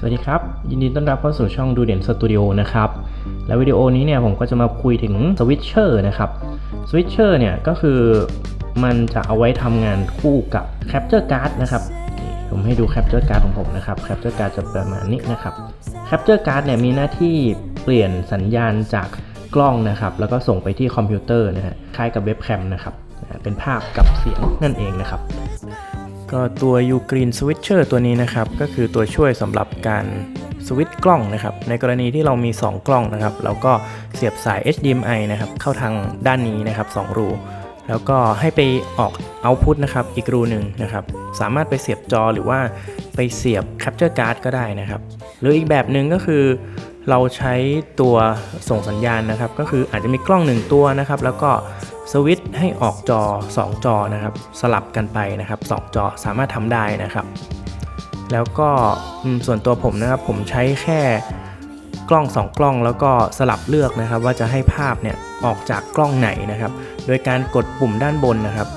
สวัสดีครับ ยินดีต้อนรับเข้าสู่ช่องดูเด่นสตูดิโอนะครับ และวิดีโอนี้เนี่ยผมก็จะมาคุยถึงสวิตเชอร์นะครับสวิตเชอร์เนี่ยก็คือมันจะเอาไว้ทำงานคู่กับ Capture Card นะครับนี่ผมให้ดู Capture Card ของผมนะครับ Capture Card จะประมาณนี้นะครับ Capture Card เนี่ยมีหน้าที่เปลี่ยนสัญญาณจากกล้องนะครับ แล้วก็ส่งไปที่คอมพิวเตอร์นะฮะคล้ายกับเว็บแคมนะครับเป็นภาพกับเสียงนั่นเองนะครับ ก็ตัว Ugreen Switcher ตัวนี้นะครับ ก็คือตัวช่วยสำหรับการสวิตช์กล้องนะครับ ในกรณีที่เรามี 2 กล้องนะครับ เราก็เสียบสาย HDMI นะครับ เข้าทางด้านนี้นะครับ 2 รู แล้วก็ให้ไปออก Output นะครับ อีกรูหนึ่งนะครับ สามารถไปเสียบจอหรือว่าไปเสียบ Capture Card ก็ได้นะครับ หรืออีกแบบหนึ่งก็คือเราใช้ตัวส่งสัญญาณนะครับ ก็คืออาจจะมีกล้อง 1 ตัวนะครับ แล้วก็ สวิตช์ให้ออกจอ 2 จอนะครับ สลับกันไปนะครับ 2 จอสามารถทำได้นะครับ แล้วก็ส่วนตัวผมนะครับ ผมใช้แค่กล้อง 2 กล้องแล้วก็สลับเลือกนะครับ ว่าจะให้ภาพเนี่ยออกจากกล้องไหนนะครับ โดยการกดปุ่มด้านบนนะครับ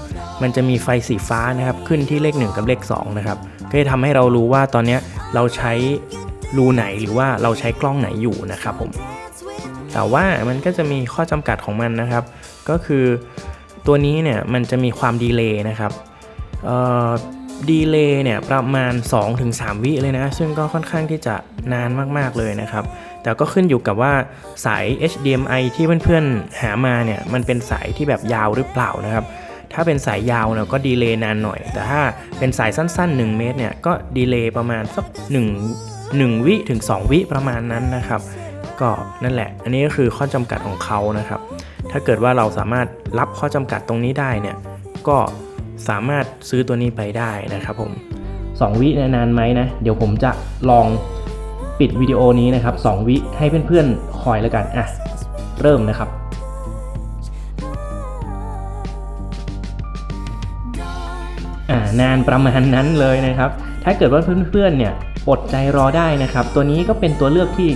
มันจะมีไฟสีฟ้านะครับ ขึ้นที่เลข 1 กับเลข 2 นะครับ ก็จะทำให้เรารู้ว่าตอนนี้เราใช้รูไหนหรือว่าเราใช้กล้องไหนอยู่นะครับผม แต่ว่ามันก็จะมีข้อจำกัดของมันนะครับ ก็คือตัวนี้เนี่ยมันจะมีความดีเลย์นะครับดีเลย์เนี่ยประมาณ 2-3 วิเลยนะ ซึ่งก็ค่อนข้างที่จะนานมากๆเลยนะครับ แต่ก็ขึ้นอยู่กับว่าสาย HDMI ที่เพื่อนๆหามาเนี่ยมันเป็นสายที่แบบยาวหรือเปล่านะครับ ถ้าเป็นสายยาวเนี่ยก็ดีเลย์นานหน่อย แต่ถ้าเป็นสายสั้น ๆ 1 เมตรเนี่ยก็ดีเลย์ประมาณสัก1 1วิถึง2วิประมาณนั้นนะครับ ก็นั่นแหละ อันนี้ก็คือข้อจำกัดของเขานะครับ ถ้าเกิดว่าเราสามารถรับข้อจำกัดตรงนี้ได้เนี่ย ก็สามารถซื้อตัวนี้ไปได้นะครับผม 2 วินนานไหมนะ เดี๋ยวผมจะลองปิดวิดีโอนี้นะครับ 2 วิให้เพื่อนๆคอยแล้วกัน อะ เริ่มนะครับอ่านานประมาณนั้นเลยนะครับ ถ้าเกิดว่าเพื่อนๆเนี่ยอดใจรอได้นะครับ ตัวนี้ก็เป็นตัวเลือกที่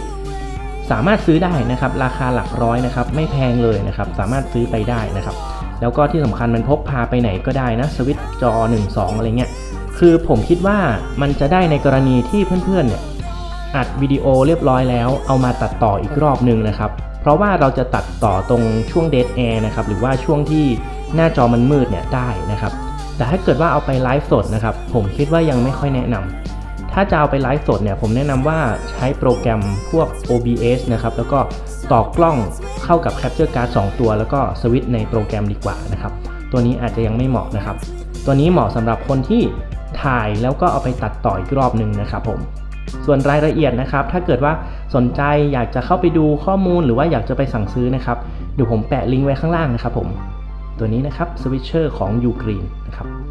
สามารถซื้อได้นะครับราคาหลักร้อยนะครับไม่แพงเลยนะครับสามารถซื้อไปได้นะครับ แล้วก็ที่สำคัญมันพกพาไปไหนก็ได้นะสวิตช์จอ 1 2 อะไรเงี้ยคือผมคิดว่ามันจะได้ในกรณีที่เพื่อนๆเนี่ยอัดวิดีโอเรียบร้อยแล้วเอามาตัดต่ออีกรอบหนึ่งนะครับ เพราะว่าเราจะตัดต่อตรงช่วงเด d แอร์นะครับหรือว่าช่วงที่หน้าจอมันมืดเนี่ยได้นะครับ แต่ถ้าเกิดว่าเอาไปไลฟ์สดนะครับผมคิดว่ายังไม่ค่อยแนะนำ ถ้าจะเอาไปไลฟ์สดเนี่ยผมแนะนำว่าใช้โปรแกรมพวก OBS นะครับ แล้วก็ต่อกล้องเข้ากับ Capture Card 2 ตัว แล้วก็สวิตช์ในโปรแกรมดีกว่านะครับ ตัวนี้อาจจะยังไม่เหมาะนะครับ ตัวนี้เหมาะสำหรับคนที่ถ่ายแล้วก็เอาไปตัดต่ออีกรอบหนึ่งนะครับผมส่วนรายละเอียดนะครับ ถ้าเกิดว่าสนใจอยากจะเข้าไปดูข้อมูลหรือว่าอยากจะไปสั่งซื้อนะครับเดี๋ยวผมแปะลิงก์ไว้ข้างล่างนะครับผม ตัวนี้นะครับสวิตเชอร์ของ Ugreen นะครับ